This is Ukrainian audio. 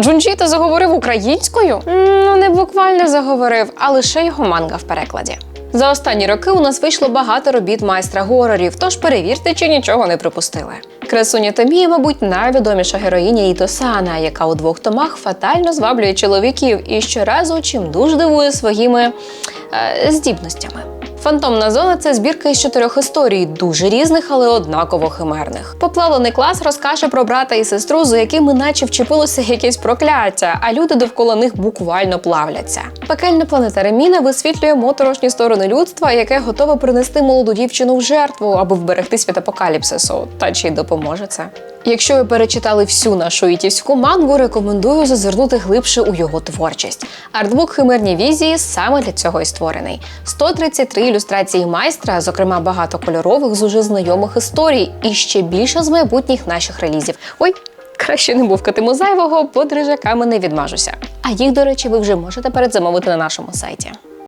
Джунджіто заговорив українською? Ну, не буквально заговорив, а лише його манга в перекладі. За останні роки у нас вийшло багато робіт майстра горорів, тож перевірте, чи нічого не припустили. Красуня Томія, мабуть, найвідоміша героїня Ітосана, яка у двох томах фатально зваблює чоловіків і щоразу чим дуже дивує своїми е, здібностями. Фантомна зона це збірка із чотирьох історій, дуже різних, але однаково химерних. Поплавлений клас розкаже про брата і сестру, за якими наче вчепилося якесь прокляття, а люди довкола них буквально плавляться. Пекельна планета Реміна висвітлює моторошні сторони людства, яке готове принести молоду дівчину в жертву, аби вберегтись від апокаліпсису. Та чи допоможе це? Якщо ви перечитали всю нашу ітівську мангу, рекомендую зазирнути глибше у його творчість. Артбук Химерні візії саме для цього і створений. 133 ілюстрації майстра, зокрема багато кольорових з уже знайомих історій, і ще більше з майбутніх наших релізів. Ой. Краще не бувкатиму зайвого, бо дрижаками не відмажуся. А їх, до речі, ви вже можете передзамовити на нашому сайті.